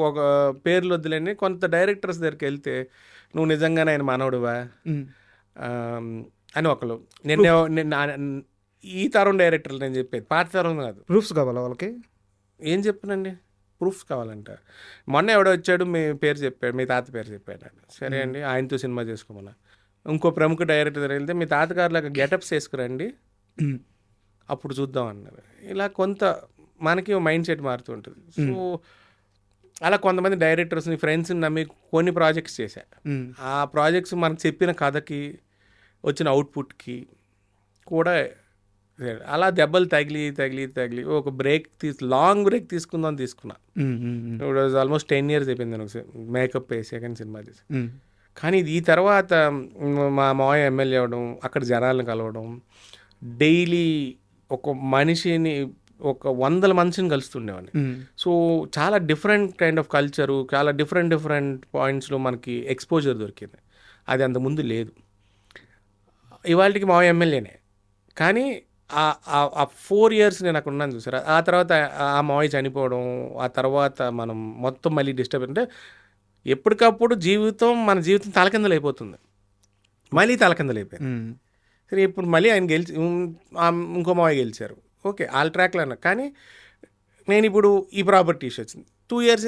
ఒక పేర్లు వద్దులేని కొంత డైరెక్టర్స్ దగ్గరికి వెళ్తే నువ్వు నిజంగానే ఆయన మనవడువా? అని ఒకరు నిన్న నిన్న ఈ తరం డైరెక్టర్లు నేను చెప్పేది. పాత తరం కాదు. ప్రూఫ్స్ కావాలా వాళ్ళకి? ఏం చెప్పనండి? ప్రూఫ్స్ కావాలంట. మొన్న ఎవడో వచ్చాడు మీ పేరు చెప్పాడు మీ తాత పేరు చెప్పాడు సరే అండి ఆయనతో సినిమా చేసుకోమన్నా. ఇంకో ప్రముఖ డైరెక్టర్ దగ్గర వెళ్తే మీ తాతగారులాగా గెటప్స్ వేసుకురండి. అప్పుడు చూద్దాం అన్నారు. ఇలా కొంత మనకి మైండ్ సెట్ మారుతుంటుంది సో అలా కొంతమంది డైరెక్టర్స్ని ఫ్రెండ్స్ని నమ్మి కొన్ని ప్రాజెక్ట్స్ చేశా. ఆ ప్రాజెక్ట్స్ మనకు చెప్పిన కథకి వచ్చిన అవుట్పుట్కి కూడా అలా దెబ్బలు తగిలి తగిలి తగిలి ఒక బ్రేక్ తీసు లాంగ్ బ్రేక్ తీసుకుందాం తీసుకున్నా. ఇప్పుడు ఆల్మోస్ట్ టెన్ ఇయర్స్ అయిపోయింది నేను మేకప్ వేసి సెకండ్ సినిమా చేసి. కానీ ఈ తర్వాత మ్, మా మావయ్య ఎమ్మెల్యే అవ్వడం అక్కడ జనాలను కలవడం డైలీ ఒక మనిషిని ఒక వందల మనిషిని కలుస్తుండేవాడిని. సో చాలా డిఫరెంట్ కైండ్ ఆఫ్ కల్చరు చాలా డిఫరెంట్ డిఫరెంట్ పాయింట్స్లో మనకి ఎక్స్పోజర్ దొరికింది. అది అంత ముందు లేదు. ఇవాళకి మా ఎమ్మెల్యేనే. కానీ ఆ- ఫోర్ ఇయర్స్ నేను అక్కడ ఉన్నాను చూసారా? ఆ తర్వాత ఆ మావయ్య చనిపోవడం ఆ తర్వాత మనం మొత్తం మళ్ళీ డిస్టర్బ్ అంటే ఎప్పటికప్పుడు జీవితం మన జీవితం తలకిందలు అయిపోతుంది. మళ్ళీ తలకిందలు అయిపోయింది. సరే ఇప్పుడు మళ్ళీ ఆయన గెలిచి ఇంకో మావయ్య గెలిచారు. ఓకే ఆల్ ట్రాక్లో అన్నా. కానీ నేను ఇప్పుడు ఈ ప్రాపర్టీ ఇష్యూ వచ్చింది. Two years